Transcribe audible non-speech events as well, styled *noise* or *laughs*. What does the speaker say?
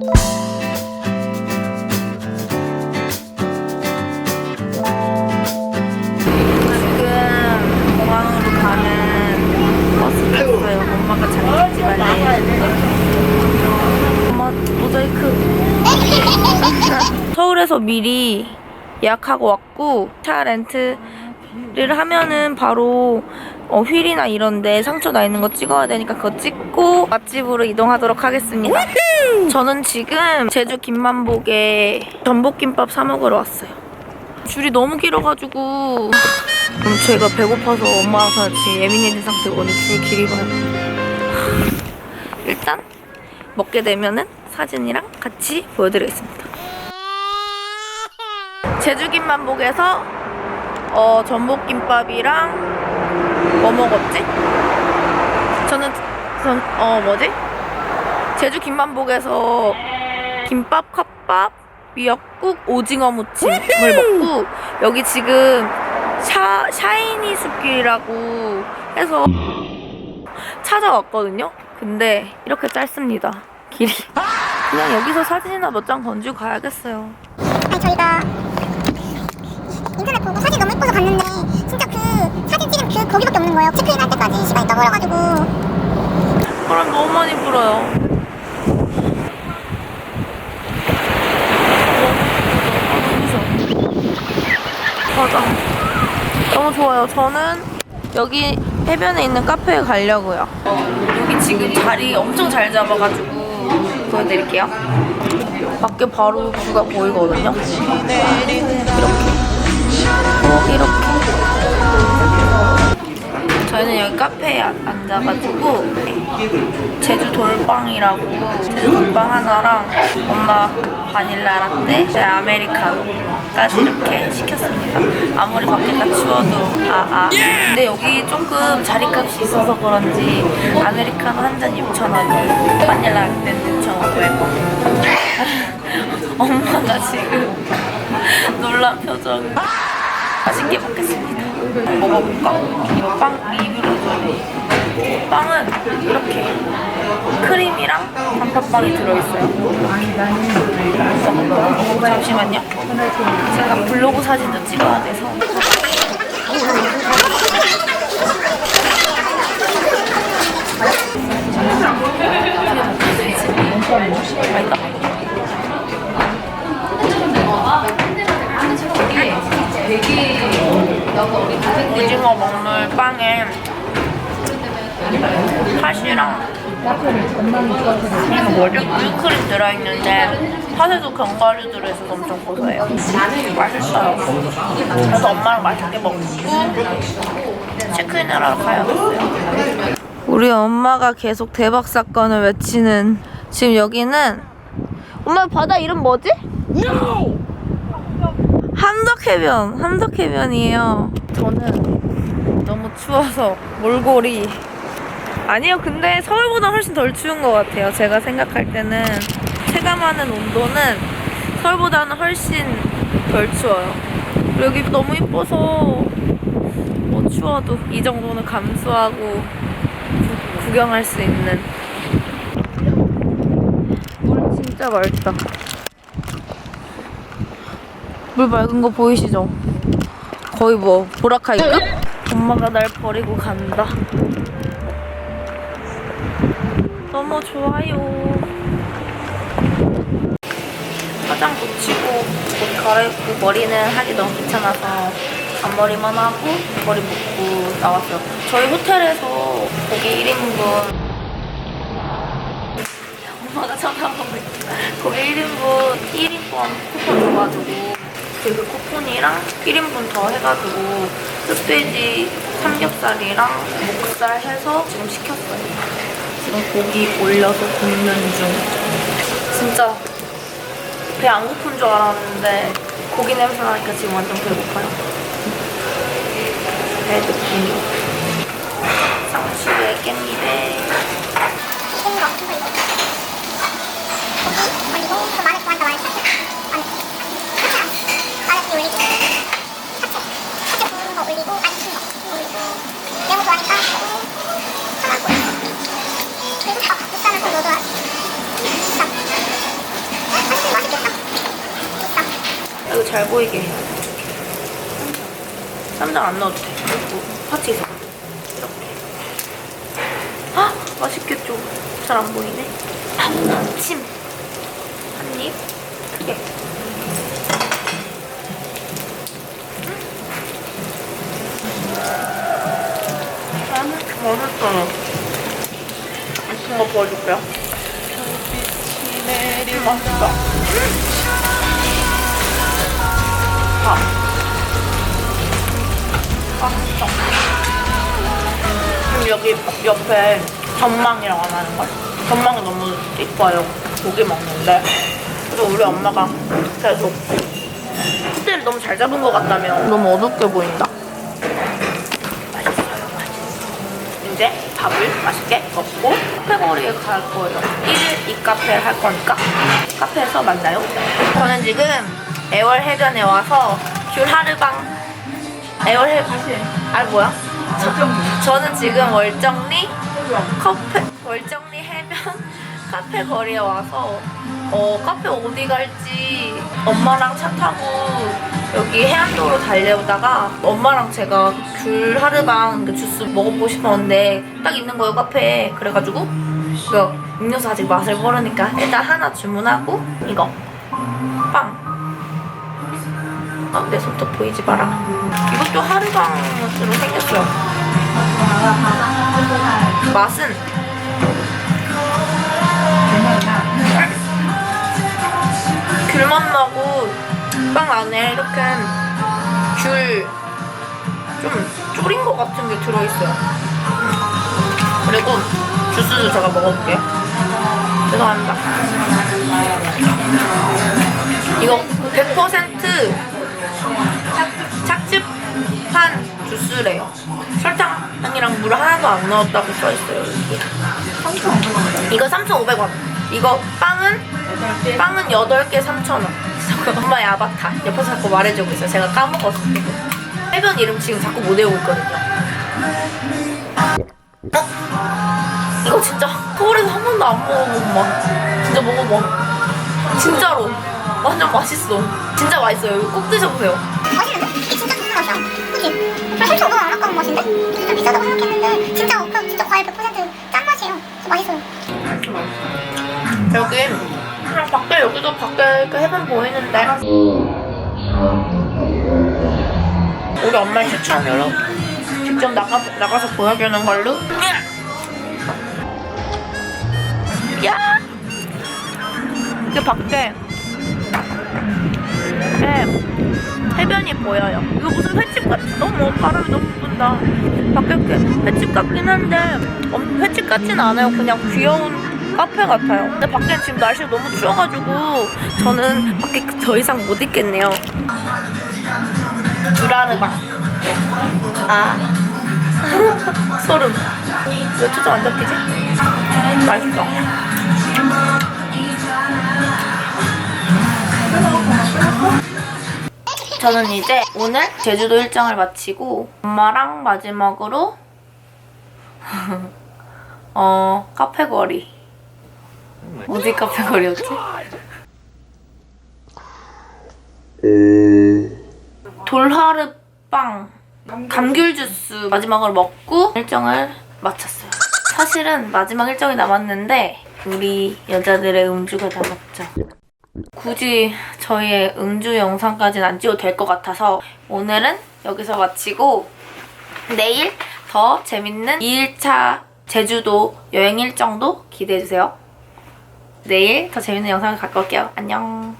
지금 공항으로 가는 버스 탔어요. 엄마가 장난치지 말래. 엄마 모자이크. 서울에서 미리 예약하고 왔고 차 렌트를 하면은 바로 어, 휠이나 이런데 상처 나 있는 거 찍어야 되니까 그거 찍고 맛집으로 이동하도록 하겠습니다. 저는 지금 제주 김만복에 전복김밥 사 먹으러 왔어요. 줄이 너무 길어가지고 그럼 제가 배고파서 엄마랑 같이 예민해진 상태거든요. 줄 길이 봐요. 일단 먹게 되면은 사진이랑 같이 보여드리겠습니다. 제주김만복에서 어, 전복김밥이랑 뭐 먹었지? 저는 전, 어 뭐지? 제주 김만복에서 김밥, 컵밥, 미역국, 오징어 무침을 먹고 여기 지금 샤, 샤이니 숲길이라고 해서 찾아왔거든요. 근데 이렇게 짧습니다. 길이. 그냥 여기서 사진이나 몇 장 건지고 가야겠어요. 아니 저희가 인터넷 보고 사진 예뻐서 갔는데 진짜 그 사진 찍은 그 거기밖에 없는 거예요. 체크인 할 때까지 시간이 너무 걸려가지고 바람 너무 많이 불어요. 맞아. 너무 좋아요. 저는 여기 해변에 있는 카페에 가려고요. 여기 지금 자리 엄청 잘 잡아가지고 보여드릴게요. 밖에 바로 뷰가 보이거든요. 이렇게. 어, 이렇게. 저희는 여기 카페에 안- 앉아가지고 제주 돌빵이라고 제주 돌빵 하나랑 엄마 바닐라 라떼, 제 아메리카노까지 이렇게 시켰습니다. 아무리 밖에가 추워도 아 아. 근데 여기 조금 자리값이 있어서 그런지 아메리카노 한 잔 6,000원이에요. 바닐라 라떼는 6,500원. *laughs* 엄마가 지금 *laughs* 놀란 표정. 맛있게 먹겠습니다. 먹어볼까? 빵 리뷰를 해줘요. 빵은 이렇게 크림이랑 단팥빵이 들어있어요. 어, 잠시만요. 제가 블로그 사진도 찍어야 돼서. 맛있다. 오징어 먹물 빵에 팥이랑 뭐지? 우유크림 들어있는데 팥에도 견과류 들어있어서 엄청 고소해요. 맛있어요. 그래서 엄마랑 맛있게 먹고 체크인을 하러 가야겠어요. 우리 엄마가 계속 대박 사건을 외치는 지금 여기는 엄마 바다 이름 뭐지? 함덕해변, 함덕해변이에요. 저는 너무 추워서 몰골이 아니요, 근데 서울보다 훨씬 덜 추운 것 같아요. 제가 생각할 때는 체감하는 온도는 서울보다는 훨씬 덜 추워요. 여기 너무 이뻐서 뭐 추워도 이 정도는 감수하고 구- 구경할 수 있는 물 진짜 맑다. 물 맑은 거 보이시죠? 거의 뭐 보라카이급? 엄마가 날 버리고 간다. 너무 좋아요. 화장 붙이고 옷 갈아입고 머리는 하기 너무 귀찮아서 앞머리만 하고 머리 묶고 나왔어요. 저희 호텔에서 고기 1인분 엄마가 쳐다보고. 고기 1인분 1인분 쿠폰 줘가지고 그 쿠폰이랑 1인분 더 해가지고 흑돼지 삼겹살이랑 목살 해서 지금 시켰어요. 지금 고기 올려서 굽는 중. 진짜 배 안 고픈 줄 알았는데 고기 냄새 나니까 지금 완전 배고파요. 배 느낌. 상 잘 보이게. 쌈장 안 넣어도 돼. 있어. 이렇게. 아 맛있겠죠? 잘 안 보이네. 아, 침. 한 입. 크게. 음, 맛있어요. 이쁜 거 보여줄게요. 음, 맛있다. 아. 맛있어. 그럼 여기 옆에 전망이라고 안 하는 걸? 전망이 너무 이뻐요. 고기 먹는데. 그래서 우리 엄마가 계속 호텔 너무 잘 잡은 것 같다며. 너무 어둡게 보인다. 맛있어요, 맛있어. 이제 밥을 맛있게 먹고 카페거리에 갈 거예요. 1일 이 카페 할 거니까 카페에서 만나요. 저는 지금 애월 해변에 와서 귤 하르방 애월 해변 아 뭐야? 저, 저는 지금 월정리 카페 월정리 해변 *laughs* 카페 거리에 와서 어 카페 어디 갈지 엄마랑 차 타고 여기 해안도로 달려오다가 엄마랑 제가 귤 하르방 그 주스 먹어보고 싶었는데 딱 있는 거예요 카페에. 그래가지고 그 음료수 아직 맛을 모르니까 일단 하나 주문하고 이거. 빵 손톱 보이지 마라. 이것도 하루방으로 생겼어요. 맛은 귤맛 나고 빵 안에 이렇게 귤 좀 졸인 것 같은 게 들어있어요. 그리고 주스도 제가 먹어볼게요. 죄송합니다. 이거 100% 주스래요. 설탕이랑 물 하나도 안 넣었다고 써있어요. 이거 3,500원. 이거 빵은 빵은 8개 3,000원. 엄마의 아바타. 옆에서 자꾸 말해주고 있어요. 제가 까먹었어요. 해변 이름 지금 자꾸 못 외우고 있거든요. 어? 이거 진짜 서울에서 한 번도 안 먹어본 맛. 진짜 먹어봐. 진짜로. 완전 맛있어. 진짜 맛있어요. 이거 꼭 드셔보세요. 맛있는데? 진짜 맛이야. 솔직히 오버가 안 아까운 맛인데? 좀 비싸다고 생각했는데 진짜 그 진짜 과일 100%짠 맛이에요. 맛있어요. 여기 그냥 밖에 여기도 밖에 그 해변 보이는데 우리 엄마 추천으로 직접 나가 나가서 보여주는 걸로. 야 이게 밖에 네, 해변이 보여요. 이거 무슨 횟집 같? 너무 바람이 너무 분다. 밖에 횟집 같긴 한데 엄- 횟집 같진 않아요. 그냥 귀여운 카페 같아요. 근데 밖에 지금 날씨가 너무 추워가지고 저는 밖에 더 이상 못 있겠네요. 주라르방. 아. *laughs* 소름. 왜 초점 안 잡히지? 맛있어. 저는 이제 오늘 제주도 일정을 마치고 엄마랑 마지막으로 *laughs* 어 카페 거리 어디 카페 거리였지? 돌하르빵 감귤 주스 마지막으로 먹고 일정을 마쳤어요. 사실은 마지막 일정이 남았는데 우리 여자들의 음주가 남았죠. 굳이 저희의 음주 영상까지는 안 찍어도 될 것 같아서 오늘은 여기서 마치고 내일 더 재밌는 2일차 제주도 여행 일정도 기대해주세요. 내일 더 재밌는 영상을 갖고 올게요. 안녕.